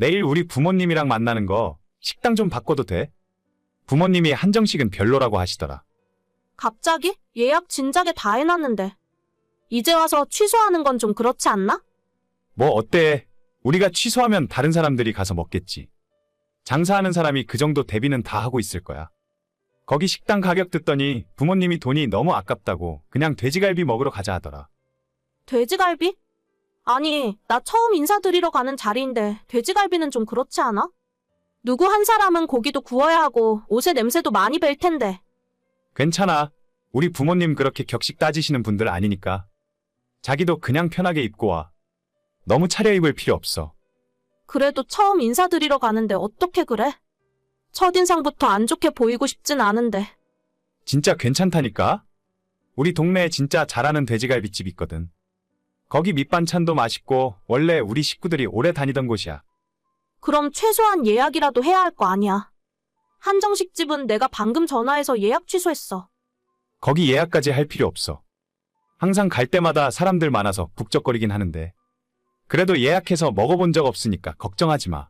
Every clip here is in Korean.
내일 우리 부모님이랑 만나는 거 식당 좀 바꿔도 돼? 부모님이 한정식은 별로라고 하시더라. 갑자기? 예약 진작에 다 해놨는데. 이제 와서 취소하는 건 좀 그렇지 않나? 뭐 어때? 우리가 취소하면 다른 사람들이 가서 먹겠지. 장사하는 사람이 그 정도 대비는 다 하고 있을 거야. 거기 식당 가격 듣더니 부모님이 돈이 너무 아깝다고 그냥 돼지갈비 먹으러 가자 하더라. 돼지갈비? 아니, 나 처음 인사드리러 가는 자리인데 돼지갈비는 좀 그렇지 않아? 누구 한 사람은 고기도 구워야 하고 옷에 냄새도 많이 벨 텐데. 괜찮아. 우리 부모님 그렇게 격식 따지시는 분들 아니니까. 자기도 그냥 편하게 입고 와. 너무 차려입을 필요 없어. 그래도 처음 인사드리러 가는데 어떻게 그래? 첫인상부터 안 좋게 보이고 싶진 않은데. 진짜 괜찮다니까? 우리 동네에 진짜 잘하는 돼지갈비집 있거든. 거기 밑반찬도 맛있고 원래 우리 식구들이 오래 다니던 곳이야. 그럼 최소한 예약이라도 해야 할 거 아니야. 한정식 집은 내가 방금 전화해서 예약 취소했어. 거기 예약까지 할 필요 없어. 항상 갈 때마다 사람들 많아서 북적거리긴 하는데. 그래도 예약해서 먹어본 적 없으니까 걱정하지 마.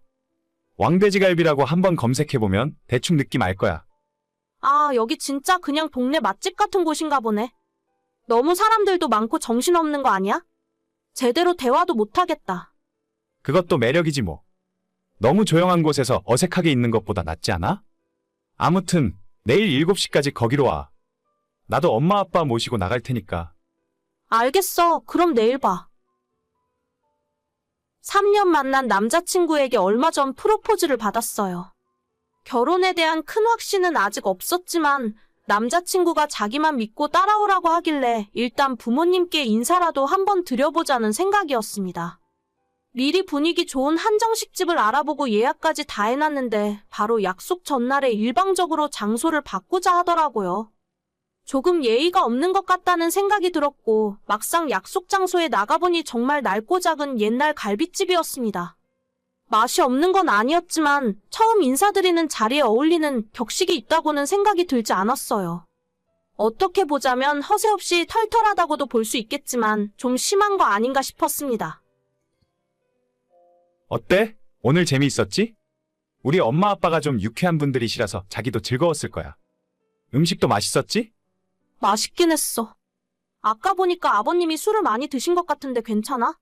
왕돼지갈비라고 한번 검색해보면 대충 느낌 알 거야. 아, 여기 진짜 그냥 동네 맛집 같은 곳인가 보네. 너무 사람들도 많고 정신없는 거 아니야? 제대로 대화도 못하겠다. 그것도 매력이지 뭐. 너무 조용한 곳에서 어색하게 있는 것보다 낫지 않아? 아무튼 내일 7시까지 거기로 와. 나도 엄마 아빠 모시고 나갈 테니까. 알겠어. 그럼 내일 봐. 3년 만난 남자친구에게 얼마 전 프로포즈를 받았어요. 결혼에 대한 큰 확신은 아직 없었지만 남자친구가 자기만 믿고 따라오라고 하길래 일단 부모님께 인사라도 한번 드려보자는 생각이었습니다. 미리 분위기 좋은 한정식 집을 알아보고 예약까지 다 해놨는데 바로 약속 전날에 일방적으로 장소를 바꾸자 하더라고요. 조금 예의가 없는 것 같다는 생각이 들었고 막상 약속 장소에 나가보니 정말 낡고 작은 옛날 갈비집이었습니다. 맛이 없는 건 아니었지만 처음 인사드리는 자리에 어울리는 격식이 있다고는 생각이 들지 않았어요. 어떻게 보자면 허세 없이 털털하다고도 볼 수 있겠지만 좀 심한 거 아닌가 싶었습니다. 어때? 오늘 재미있었지? 우리 엄마 아빠가 좀 유쾌한 분들이시라서 자기도 즐거웠을 거야. 음식도 맛있었지? 맛있긴 했어. 아까 보니까 아버님이 술을 많이 드신 것 같은데 괜찮아?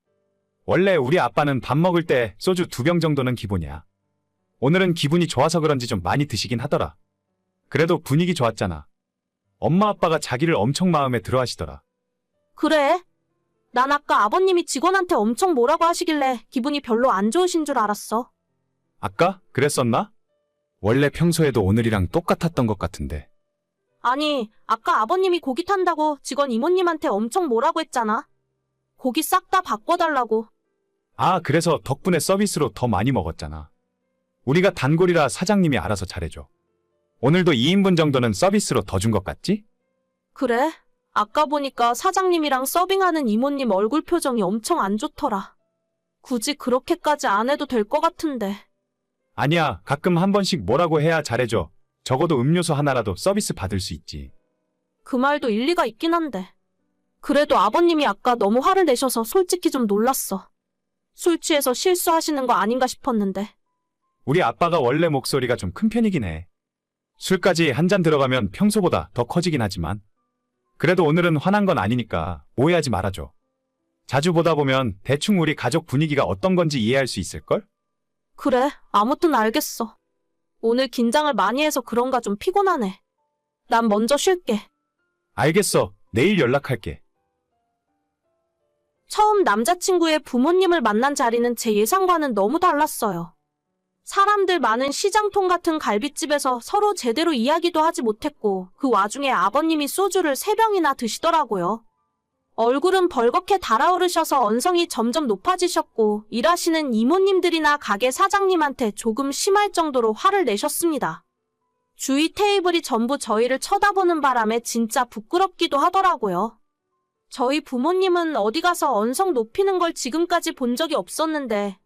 원래 우리 아빠는 밥 먹을 때 소주 두 병 정도는 기본이야. 오늘은 기분이 좋아서 그런지 좀 많이 드시긴 하더라. 그래도 분위기 좋았잖아. 엄마 아빠가 자기를 엄청 마음에 들어 하시더라. 그래? 난 아까 아버님이 직원한테 엄청 뭐라고 하시길래 기분이 별로 안 좋으신 줄 알았어. 아까? 그랬었나? 원래 평소에도 오늘이랑 똑같았던 것 같은데. 아니, 아까 아버님이 고기 탄다고 직원 이모님한테 엄청 뭐라고 했잖아. 고기 싹 다 바꿔달라고. 아, 그래서 덕분에 서비스로 더 많이 먹었잖아. 우리가 단골이라 사장님이 알아서 잘해줘. 오늘도 2인분 정도는 서비스로 더 준 것 같지? 그래? 아까 보니까 사장님이랑 서빙하는 이모님 얼굴 표정이 엄청 안 좋더라. 굳이 그렇게까지 안 해도 될 것 같은데. 아니야, 가끔 한 번씩 뭐라고 해야 잘해줘. 적어도 음료수 하나라도 서비스 받을 수 있지. 그 말도 일리가 있긴 한데. 그래도 아버님이 아까 너무 화를 내셔서 솔직히 좀 놀랐어. 술 취해서 실수하시는 거 아닌가 싶었는데. 우리 아빠가 원래 목소리가 좀 큰 편이긴 해. 술까지 한 잔 들어가면 평소보다 더 커지긴 하지만. 그래도 오늘은 화난 건 아니니까 오해하지 말아줘. 자주 보다 보면 대충 우리 가족 분위기가 어떤 건지 이해할 수 있을걸? 그래, 아무튼 알겠어. 오늘 긴장을 많이 해서 그런가 좀 피곤하네. 난 먼저 쉴게. 알겠어. 내일 연락할게. 처음 남자친구의 부모님을 만난 자리는 제 예상과는 너무 달랐어요. 사람들 많은 시장통 같은 갈비집에서 서로 제대로 이야기도 하지 못했고 그 와중에 아버님이 소주를 세 병이나 드시더라고요. 얼굴은 벌겋게 달아오르셔서 언성이 점점 높아지셨고 일하시는 이모님들이나 가게 사장님한테 조금 심할 정도로 화를 내셨습니다. 주위 테이블이 전부 저희를 쳐다보는 바람에 진짜 부끄럽기도 하더라고요. 저희 부모님은 어디 가서 언성 높이는 걸 지금까지 본 적이 없었는데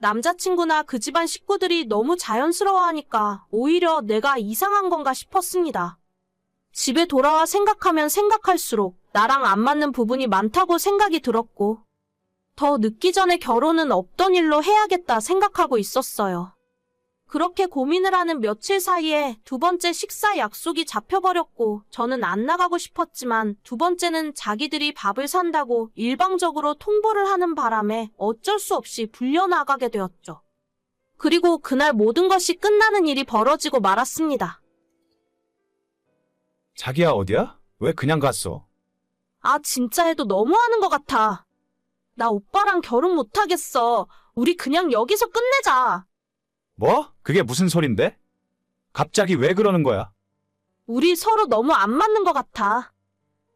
남자친구나 그 집안 식구들이 너무 자연스러워하니까 오히려 내가 이상한 건가 싶었습니다. 집에 돌아와 생각하면 생각할수록 나랑 안 맞는 부분이 많다고 생각이 들었고 더 늦기 전에 결혼은 없던 일로 해야겠다 생각하고 있었어요. 그렇게 고민을 하는 며칠 사이에 두 번째 식사 약속이 잡혀버렸고 저는 안 나가고 싶었지만 두 번째는 자기들이 밥을 산다고 일방적으로 통보를 하는 바람에 어쩔 수 없이 불려나가게 되었죠. 그리고 그날 모든 것이 끝나는 일이 벌어지고 말았습니다. 자기야 어디야? 왜 그냥 갔어? 아, 진짜 해도 너무하는 것 같아. 나 오빠랑 결혼 못하겠어. 우리 그냥 여기서 끝내자. 뭐? 그게 무슨 소린데? 갑자기 왜 그러는 거야? 우리 서로 너무 안 맞는 것 같아.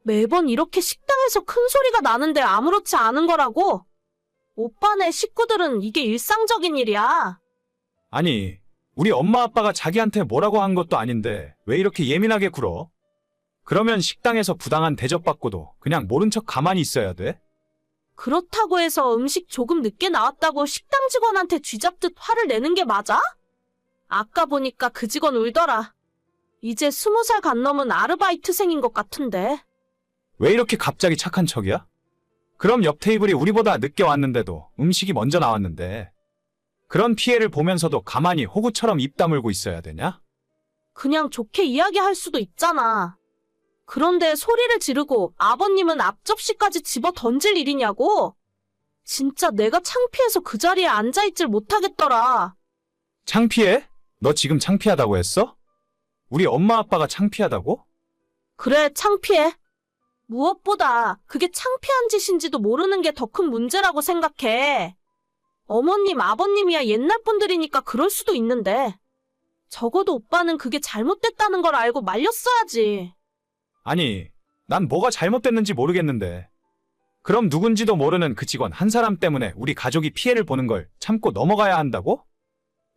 매번 이렇게 식당에서 큰 소리가 나는데 아무렇지 않은 거라고? 오빠네 식구들은 이게 일상적인 일이야. 아니, 우리 엄마 아빠가 자기한테 뭐라고 한 것도 아닌데 왜 이렇게 예민하게 굴어? 그러면 식당에서 부당한 대접받고도 그냥 모른 척 가만히 있어야 돼? 그렇다고 해서 음식 조금 늦게 나왔다고 식당 직원한테 쥐잡듯 화를 내는 게 맞아? 아까 보니까 그 직원 울더라. 이제 스무 살 간 넘은 아르바이트생인 것 같은데. 왜 이렇게 갑자기 착한 척이야? 그럼 옆 테이블이 우리보다 늦게 왔는데도 음식이 먼저 나왔는데 그런 피해를 보면서도 가만히 호구처럼 입 다물고 있어야 되냐? 그냥 좋게 이야기할 수도 있잖아. 그런데 소리를 지르고 아버님은 앞접시까지 집어 던질 일이냐고? 진짜 내가 창피해서 그 자리에 앉아있질 못하겠더라. 창피해? 너 지금 창피하다고 했어? 우리 엄마 아빠가 창피하다고? 그래, 창피해. 무엇보다 그게 창피한 짓인지도 모르는 게 더 큰 문제라고 생각해. 어머님, 아버님이야 옛날 분들이니까 그럴 수도 있는데. 적어도 오빠는 그게 잘못됐다는 걸 알고 말렸어야지. 아니, 난 뭐가 잘못됐는지 모르겠는데. 그럼 누군지도 모르는 그 직원 한 사람 때문에 우리 가족이 피해를 보는 걸 참고 넘어가야 한다고?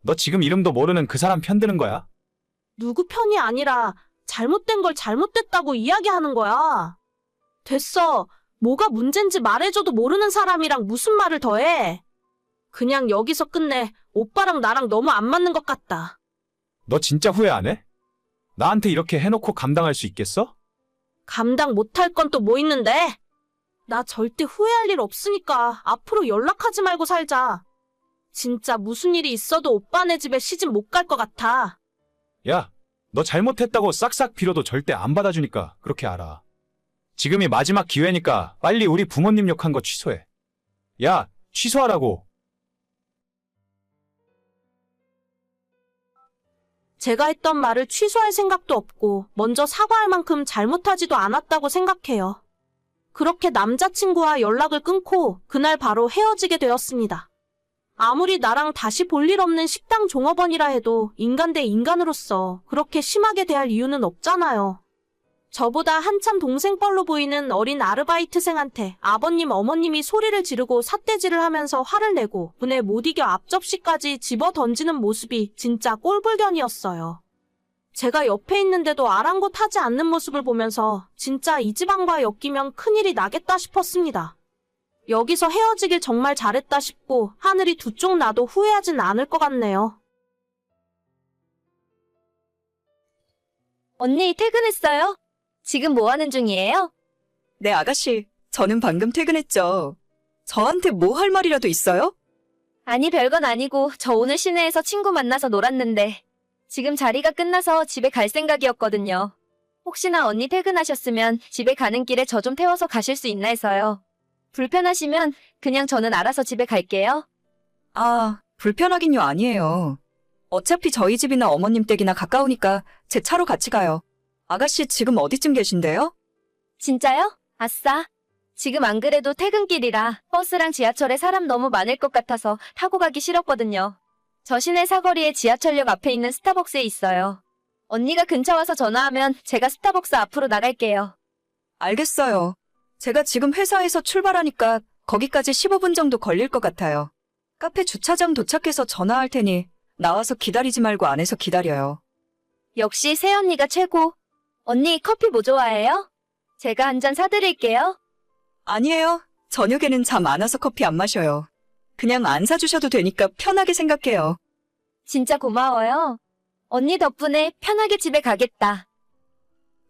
너 지금 이름도 모르는 그 사람 편드는 거야? 누구 편이 아니라 잘못된 걸 잘못됐다고 이야기하는 거야. 됐어. 뭐가 문제인지 말해줘도 모르는 사람이랑 무슨 말을 더 해. 그냥 여기서 끝내. 오빠랑 나랑 너무 안 맞는 것 같다. 너 진짜 후회 안 해? 나한테 이렇게 해놓고 감당할 수 있겠어? 감당 못할 건 또 뭐 있는데? 나 절대 후회할 일 없으니까 앞으로 연락하지 말고 살자. 진짜 무슨 일이 있어도 오빠네 집에 시집 못 갈 것 같아. 야, 너 잘못했다고 싹싹 빌어도 절대 안 받아주니까 그렇게 알아. 지금이 마지막 기회니까 빨리 우리 부모님 욕한 거 취소해. 야, 취소하라고. 제가 했던 말을 취소할 생각도 없고 먼저 사과할 만큼 잘못하지도 않았다고 생각해요. 그렇게 남자친구와 연락을 끊고 그날 바로 헤어지게 되었습니다. 아무리 나랑 다시 볼 일 없는 식당 종업원이라 해도 인간 대 인간으로서 그렇게 심하게 대할 이유는 없잖아요. 저보다 한참 동생뻘로 보이는 어린 아르바이트생한테 아버님 어머님이 소리를 지르고 삿대질을 하면서 화를 내고 분에 못 이겨 앞접시까지 집어 던지는 모습이 진짜 꼴불견이었어요. 제가 옆에 있는데도 아랑곳하지 않는 모습을 보면서 진짜 이 집안과 엮이면 큰일이 나겠다 싶었습니다. 여기서 헤어지길 정말 잘했다 싶고 하늘이 두 쪽 나도 후회하진 않을 것 같네요. 언니 퇴근했어요? 지금 뭐 하는 중이에요? 네, 아가씨. 저는 방금 퇴근했죠. 저한테 뭐 할 말이라도 있어요? 아니 별건 아니고 저 오늘 시내에서 친구 만나서 놀았는데 지금 자리가 끝나서 집에 갈 생각이었거든요. 혹시나 언니 퇴근하셨으면 집에 가는 길에 저 좀 태워서 가실 수 있나 해서요. 불편하시면 그냥 저는 알아서 집에 갈게요. 아, 불편하긴요 아니에요. 어차피 저희 집이나 어머님 댁이나 가까우니까 제 차로 같이 가요. 아가씨 지금 어디쯤 계신데요? 진짜요? 아싸. 지금 안 그래도 퇴근길이라 버스랑 지하철에 사람 너무 많을 것 같아서 타고 가기 싫었거든요. 저 시내 사거리에 지하철역 앞에 있는 스타벅스에 있어요. 언니가 근처 와서 전화하면 제가 스타벅스 앞으로 나갈게요. 알겠어요. 제가 지금 회사에서 출발하니까 거기까지 15분 정도 걸릴 것 같아요. 카페 주차장 도착해서 전화할 테니 나와서 기다리지 말고 안에서 기다려요. 역시 새언니가 최고. 언니 커피 뭐 좋아해요? 제가 한 잔 사드릴게요. 아니에요. 저녁에는 잠 안 와서 커피 안 마셔요. 그냥 안 사주셔도 되니까 편하게 생각해요. 진짜 고마워요. 언니 덕분에 편하게 집에 가겠다.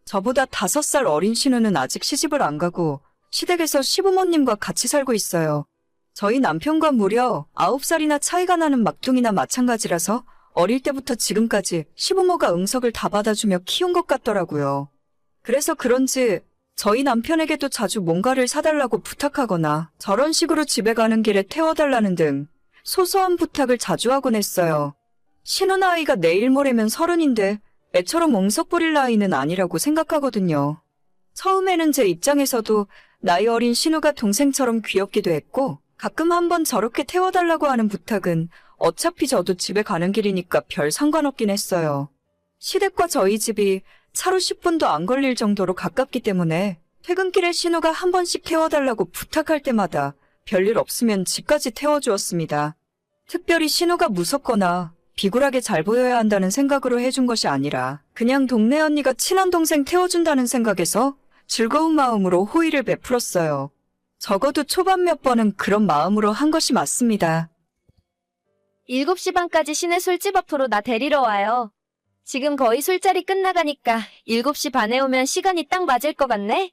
저보다 다섯 살 어린 신우는 아직 시집을 안 가고 시댁에서 시부모님과 같이 살고 있어요. 저희 남편과 무려 9살이나 차이가 나는 막둥이나 마찬가지라서 어릴 때부터 지금까지 시부모가 응석을 다 받아주며 키운 것 같더라고요. 그래서 그런지 저희 남편에게도 자주 뭔가를 사달라고 부탁하거나 저런 식으로 집에 가는 길에 태워달라는 등 소소한 부탁을 자주 하곤 했어요. 신혼 아이가 내일 모레면 서른인데 애처럼 옹석 부릴 나이는 아니라고 생각하거든요. 처음에는 제 입장에서도 나이 어린 신우가 동생처럼 귀엽기도 했고 가끔 한번 저렇게 태워달라고 하는 부탁은 어차피 저도 집에 가는 길이니까 별 상관없긴 했어요. 시댁과 저희 집이 차로 10분도 안 걸릴 정도로 가깝기 때문에 퇴근길에 신우가 한 번씩 태워달라고 부탁할 때마다 별일 없으면 집까지 태워주었습니다. 특별히 신우가 무섭거나 비굴하게 잘 보여야 한다는 생각으로 해준 것이 아니라 그냥 동네 언니가 친한 동생 태워준다는 생각에서 즐거운 마음으로 호의를 베풀었어요. 적어도 초반 몇 번은 그런 마음으로 한 것이 맞습니다. 7시 반까지 시내 술집 앞으로 나 데리러 와요. 지금 거의 술자리 끝나가니까 7시 반에 오면 시간이 딱 맞을 것 같네?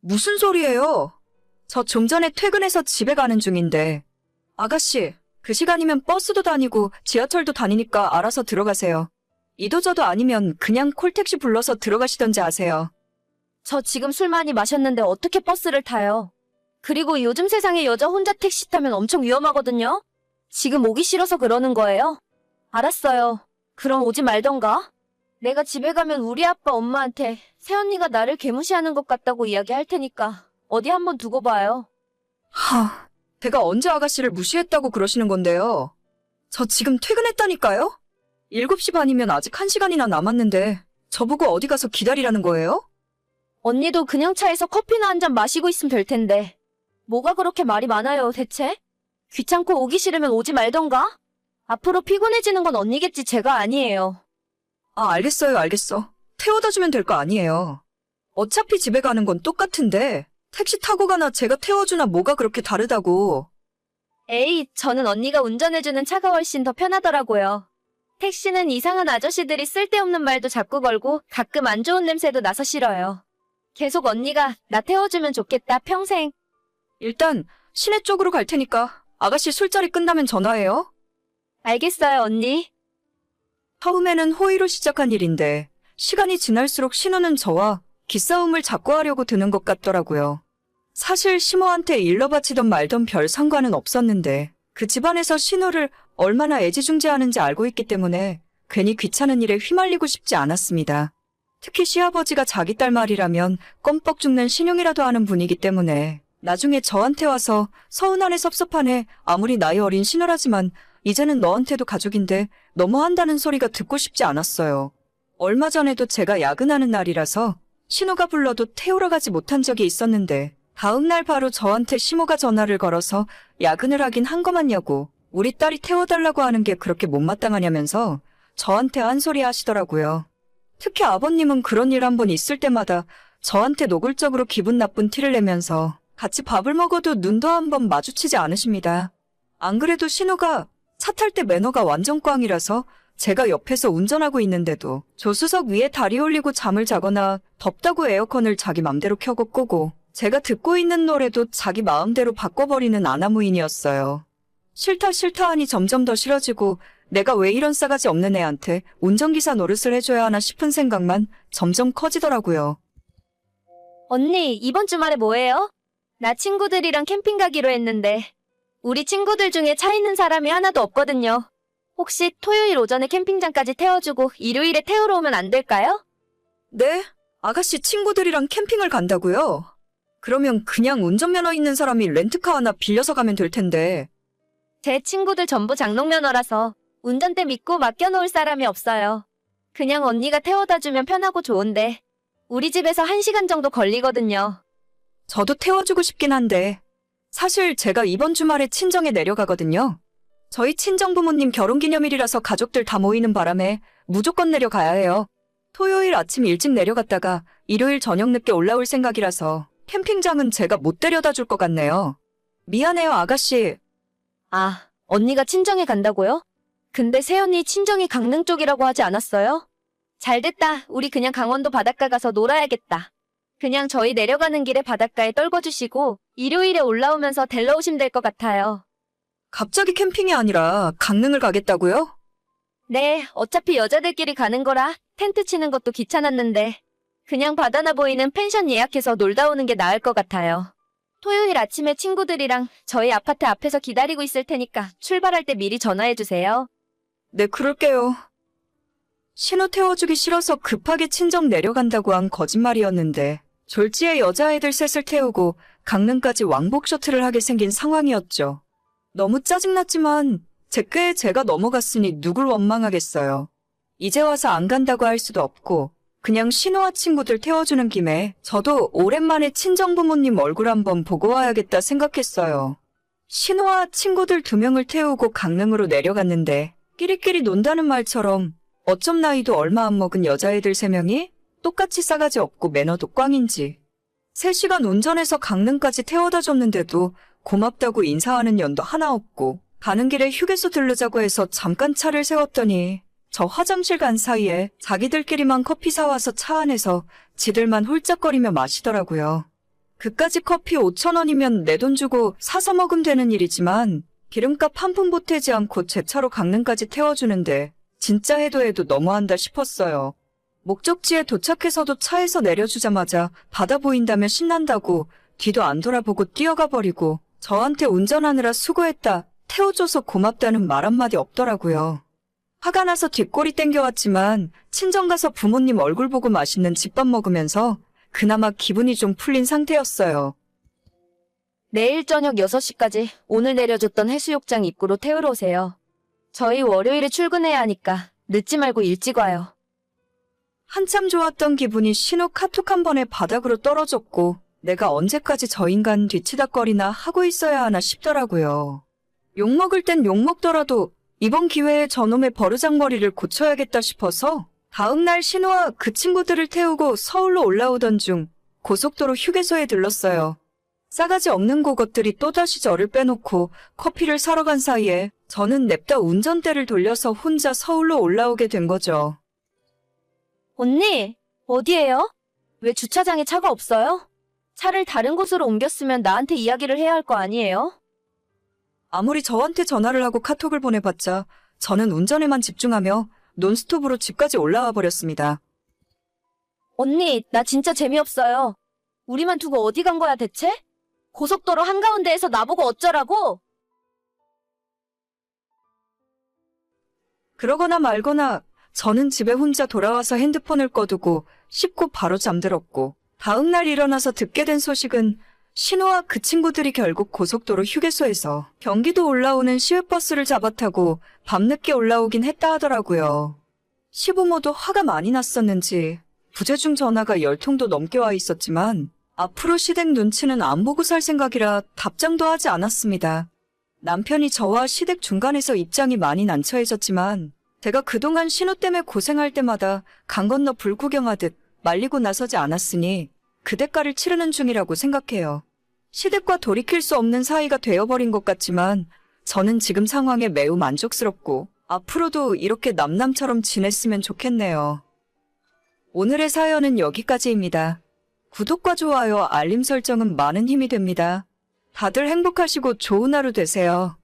무슨 소리예요? 저 좀 전에 퇴근해서 집에 가는 중인데. 아가씨, 그 시간이면 버스도 다니고 지하철도 다니니까 알아서 들어가세요. 이도저도 아니면 그냥 콜택시 불러서 들어가시던지 아세요. 저 지금 술 많이 마셨는데 어떻게 버스를 타요? 그리고 요즘 세상에 여자 혼자 택시 타면 엄청 위험하거든요? 지금 오기 싫어서 그러는 거예요? 알았어요. 그럼 오지 말던가? 내가 집에 가면 우리 아빠 엄마한테 새언니가 나를 개무시하는 것 같다고 이야기할 테니까 어디 한번 두고 봐요. 하, 제가 언제 아가씨를 무시했다고 그러시는 건데요. 저 지금 퇴근했다니까요? 7시 반이면 아직 1시간이나 남았는데 저보고 어디 가서 기다리라는 거예요? 언니도 그냥 차에서 커피나 한 잔 마시고 있으면 될 텐데. 뭐가 그렇게 말이 많아요, 대체? 귀찮고 오기 싫으면 오지 말던가? 앞으로 피곤해지는 건 언니겠지, 제가 아니에요. 아, 알겠어요, 알겠어. 태워다 주면 될 거 아니에요. 어차피 집에 가는 건 똑같은데, 택시 타고 가나 제가 태워주나 뭐가 그렇게 다르다고. 에이, 저는 언니가 운전해주는 차가 훨씬 더 편하더라고요. 택시는 이상한 아저씨들이 쓸데없는 말도 자꾸 걸고 가끔 안 좋은 냄새도 나서 싫어요. 계속 언니가 나 태워주면 좋겠다, 평생. 일단, 시내 쪽으로 갈 테니까, 아가씨 술자리 끝나면 전화해요. 알겠어요, 언니. 처음에는 호의로 시작한 일인데, 시간이 지날수록 신우는 저와 기싸움을 자꾸 하려고 드는 것 같더라고요. 사실 시모한테 일러 바치던 말던 별 상관은 없었는데, 그 집안에서 신우를 얼마나 애지중지하는지 알고 있기 때문에 괜히 귀찮은 일에 휘말리고 싶지 않았습니다. 특히 시아버지가 자기 딸 말이라면 껌뻑 죽는 신용이라도 하는 분이기 때문에 나중에 저한테 와서 서운하네 섭섭하네 아무리 나이 어린 신우라지만 이제는 너한테도 가족인데 너무한다는 소리가 듣고 싶지 않았어요. 얼마 전에도 제가 야근하는 날이라서 신우가 불러도 태우러 가지 못한 적이 있었는데 다음날 바로 저한테 시모가 전화를 걸어서 야근을 하긴 한 거만냐고 우리 딸이 태워달라고 하는 게 그렇게 못마땅하냐면서 저한테 한 소리 하시더라고요. 특히 아버님은 그런 일 한 번 있을 때마다 저한테 노골적으로 기분 나쁜 티를 내면서 같이 밥을 먹어도 눈도 한 번 마주치지 않으십니다. 안 그래도 신우가 차 탈 때 매너가 완전 꽝이라서 제가 옆에서 운전하고 있는데도 조수석 위에 다리 올리고 잠을 자거나 덥다고 에어컨을 자기 맘대로 켜고 끄고 제가 듣고 있는 노래도 자기 마음대로 바꿔버리는 아나무인이었어요. 싫다 싫다 하니 점점 더 싫어지고 내가 왜 이런 싸가지 없는 애한테 운전기사 노릇을 해줘야 하나 싶은 생각만 점점 커지더라고요. 언니, 이번 주말에 뭐해요? 나 친구들이랑 캠핑 가기로 했는데, 우리 친구들 중에 차 있는 사람이 하나도 없거든요. 혹시 토요일 오전에 캠핑장까지 태워주고 일요일에 태우러 오면 안 될까요? 네? 아가씨 친구들이랑 캠핑을 간다고요? 그러면 그냥 운전면허 있는 사람이 렌트카 하나 빌려서 가면 될 텐데. 제 친구들 전부 장롱면허라서 운전대 믿고 맡겨놓을 사람이 없어요. 그냥 언니가 태워다 주면 편하고 좋은데, 우리 집에서 1시간 정도 걸리거든요. 저도 태워주고 싶긴 한데 사실 제가 이번 주말에 친정에 내려가거든요. 저희 친정 부모님 결혼기념일이라서 가족들 다 모이는 바람에 무조건 내려가야 해요. 토요일 아침 일찍 내려갔다가 일요일 저녁 늦게 올라올 생각이라서 캠핑장은 제가 못 데려다 줄 것 같네요. 미안해요, 아가씨. 아, 언니가 친정에 간다고요? 근데 세연이 친정이 강릉 쪽이라고 하지 않았어요? 잘됐다. 우리 그냥 강원도 바닷가 가서 놀아야겠다. 그냥 저희 내려가는 길에 바닷가에 떨궈주시고 일요일에 올라오면서 데려 오시면 될 것 같아요. 갑자기 캠핑이 아니라 강릉을 가겠다고요? 네, 어차피 여자들끼리 가는 거라 텐트 치는 것도 귀찮았는데 그냥 바다나 보이는 펜션 예약해서 놀다 오는 게 나을 것 같아요. 토요일 아침에 친구들이랑 저희 아파트 앞에서 기다리고 있을 테니까 출발할 때 미리 전화해 주세요. 네, 그럴게요. 신호 태워주기 싫어서 급하게 친정 내려간다고 한 거짓말이었는데 졸지에 여자애들 셋을 태우고 강릉까지 왕복 셔틀을 하게 생긴 상황이었죠. 너무 짜증났지만 제 꾀에 제가 넘어갔으니 누굴 원망하겠어요. 이제 와서 안 간다고 할 수도 없고 그냥 신호와 친구들 태워주는 김에 저도 오랜만에 친정부모님 얼굴 한번 보고 와야겠다 생각했어요. 신호와 친구들 두 명을 태우고 강릉으로 내려갔는데 끼리끼리 논다는 말처럼 어쩜 나이도 얼마 안 먹은 여자애들 세 명이 똑같이 싸가지 없고 매너도 꽝인지 3시간 운전해서 강릉까지 태워다 줬는데도 고맙다고 인사하는 연도 하나 없고 가는 길에 휴게소 들르자고 해서 잠깐 차를 세웠더니 저 화장실 간 사이에 자기들끼리만 커피 사와서 차 안에서 지들만 홀짝거리며 마시더라고요. 그까지 커피 5천원이면 내 돈 주고 사서 먹으면 되는 일이지만 기름값 한 푼 보태지 않고 제 차로 강릉까지 태워주는데 진짜 해도 해도 너무한다 싶었어요. 목적지에 도착해서도 차에서 내려주자마자 바다 보인다며 신난다고 뒤도 안 돌아보고 뛰어가 버리고 저한테 운전하느라 수고했다, 태워줘서 고맙다는 말 한마디 없더라고요. 화가 나서 뒷골이 땡겨왔지만 친정 가서 부모님 얼굴 보고 맛있는 집밥 먹으면서 그나마 기분이 좀 풀린 상태였어요. 내일 저녁 6시까지 오늘 내려줬던 해수욕장 입구로 태우러 오세요. 저희 월요일에 출근해야 하니까 늦지 말고 일찍 와요. 한참 좋았던 기분이 신호 카톡 한 번에 바닥으로 떨어졌고 내가 언제까지 저 인간 뒤치다거리나 하고 있어야 하나 싶더라고요. 욕먹을 땐 욕먹더라도 이번 기회에 저놈의 버르장머리를 고쳐야겠다 싶어서 다음날 신호와 그 친구들을 태우고 서울로 올라오던 중 고속도로 휴게소에 들렀어요. 싸가지 없는 고것들이 또다시 저를 빼놓고 커피를 사러 간 사이에 저는 냅다 운전대를 돌려서 혼자 서울로 올라오게 된 거죠. 언니, 어디에요? 왜 주차장에 차가 없어요? 차를 다른 곳으로 옮겼으면 나한테 이야기를 해야 할 거 아니에요? 아무리 저한테 전화를 하고 카톡을 보내봤자 저는 운전에만 집중하며 논스톱으로 집까지 올라와 버렸습니다. 언니, 나 진짜 재미없어요. 우리만 두고 어디 간 거야 대체? 고속도로 한가운데에서 나보고 어쩌라고? 그러거나 말거나 저는 집에 혼자 돌아와서 핸드폰을 꺼두고 씻고 바로 잠들었고 다음날 일어나서 듣게 된 소식은 신호와 그 친구들이 결국 고속도로 휴게소에서 경기도 올라오는 시외버스를 잡아타고 밤늦게 올라오긴 했다 하더라고요. 시부모도 화가 많이 났었는지 부재중 전화가 열 통도 넘게 와 있었지만 앞으로 시댁 눈치는 안 보고 살 생각이라 답장도 하지 않았습니다. 남편이 저와 시댁 중간에서 입장이 많이 난처해졌지만 제가 그동안 신호 때문에 고생할 때마다 강 건너 불 구경하듯 말리고 나서지 않았으니 그 대가를 치르는 중이라고 생각해요. 시댁과 돌이킬 수 없는 사이가 되어버린 것 같지만 저는 지금 상황에 매우 만족스럽고 앞으로도 이렇게 남남처럼 지냈으면 좋겠네요. 오늘의 사연은 여기까지입니다. 구독과 좋아요, 알림 설정은 많은 힘이 됩니다. 다들 행복하시고 좋은 하루 되세요.